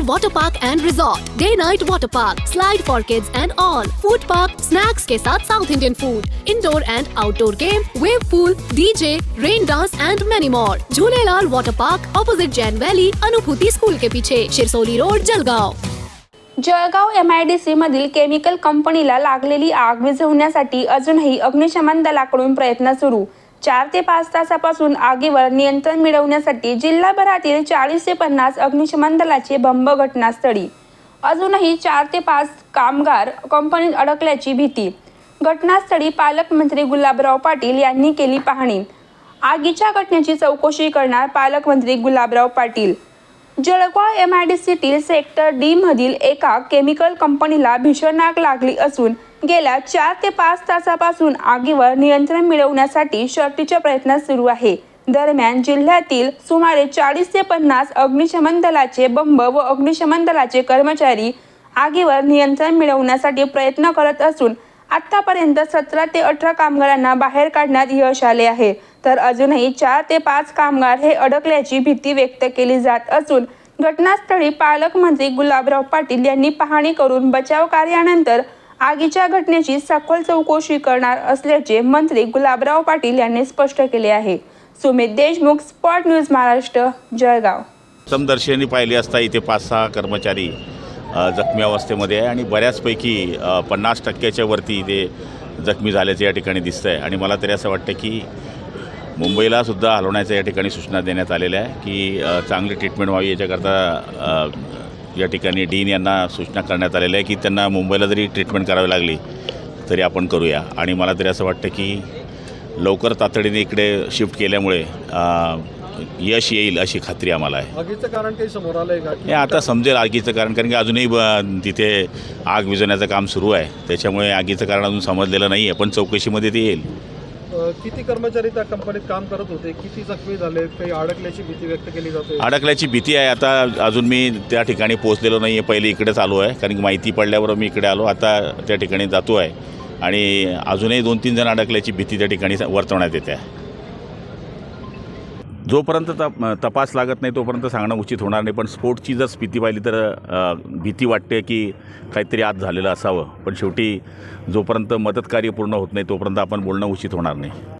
Jhulelal Water Park and Resort, Day Night Water Park, Slide for Kids and all, Food Park, Snacks के साथ South Indian food, Indoor and Outdoor game, Wave Pool, DJ, Rain Dance and many more. Jhulelal Water Park, opposite Jain Valley, Anubhuti school के पीछे, Shirsoli road, Jalgaon. Jalgaon M I D C मधील chemical कंपनीला लागलेली आग विझवण्यासाठी अजूनही अग्निशमन दलाकडून प्रयत्न सुरू चार ते पाच तासापासून आगीवर नियंत्रण मिळवण्यासाठी जिल्हाभरातील चाळीस ते पन्नास अग्निशमन दलाचे बंब घटनास्थळी. अजूनही चार ते पाच कामगार कंपनीत अडकल्याची भीती. घटनास्थळी पालकमंत्री गुलाबराव पाटील यांनी केली पाहणी. आगीच्या घटनेची चौकशी करणार पालकमंत्री Gulabrao Patil. Jalgaon M I D सीतील sector D मधील एका केमिकल कंपनीला भीषण आग लागली असून गेल्या चार ते पाच तासापासून आगीवर नियंत्रण मिळवण्यासाठी शर्तीचे प्रयत्न सुरू आहे. दरम्यान जिल्ह्यातील सुमारे चाळीस ते पन्नास अग्निशमन दलाचे बंब व अग्निशमन दलाचे कर्मचारी आगीवर नियंत्रण मिळवण्यासाठी प्रयत्न करत असून आतापर्यंत सतरा ते अठरा कामगारांना बाहेर काढण्यात यश आले आहे. तर अजूनही चार ते पाच कामगार हे अडकल्याची भीती व्यक्त केली जात असून घटनास्थळी पालकमंत्री गुलाबराव पाटील यांनी पाहणी करून बचाव कार्यानंतर आगीच्या घटनेची सखोल चौकशी करणार असल्याचे मंत्री गुलाबराव पाटील यांनी स्पष्ट केले आहे. Sumit Deshmukh spot news Maharashtra Jalgaon. समदर्शनी पाहिली असता इथे पाच सहा कर्मचारी जखमी अवस्थेमध्ये आहे आणि बऱ्याचपैकी पन्नास टक्क्याच्या वरती इथे जखमी झाल्याचं या ठिकाणी दिसतं आहे आणि मला तरी असं वाटतं की मुंबईला सुद्धा हलवण्याच्या या ठिकाणी सूचना देण्यात आलेल्या आहे की चांगली ट्रीटमेंट व्हावी याच्याकरता या ठिकाणी डीन यांना सूचना करण्यात आलेल्या आहे की त्यांना मुंबईला जरी ट्रीटमेंट करावी लागली तरी आपण करूया. आणि मला तरी असं वाटतं की लवकर तातडीने इकडे शिफ्ट केल्यामुळे यश येईल अशी खात्री आम्हाला आहे. आगीचं कारण काही समोर आलंय का? हे आता समजेल आगीचं कारण कारण की अजूनही तिथे आग विझवण्याचं काम सुरू आहे. त्याच्यामुळे आगीचं कारण अजून समजलेलं नाही आहे पण चौकशीमध्ये ते येईल. किती कर्मचारी त्या कंपनीत काम करत होते? किती जखमी झाले? काही अडकल्याची भीती व्यक्त केली जाते? अडकल्याची भीती आहे. आता अजून मी त्या ठिकाणी पोहोचलेलो नाही आहे पहिले इकडेच आलो आहे. कारण की माहिती पडल्यावर मी इकडे आलो. आता त्या ठिकाणी जातो आहे. आणि अजूनही दोन तीन जण अडकल्याची भीती त्या ठिकाणी वर्तवण्यात येते आहे. जोपर्यंत तप तपास लागत नाही तोपर्यंत सांगणं उचित होणार नाही. पण स्फोटची जर स्थिती पाहिली तर भीती वाटते की काहीतरी आत झालेलं असावं. पण शेवटी जोपर्यंत मदतकार्य पूर्ण होत नाही तोपर्यंत आपण बोलणं उचित होणार नाही.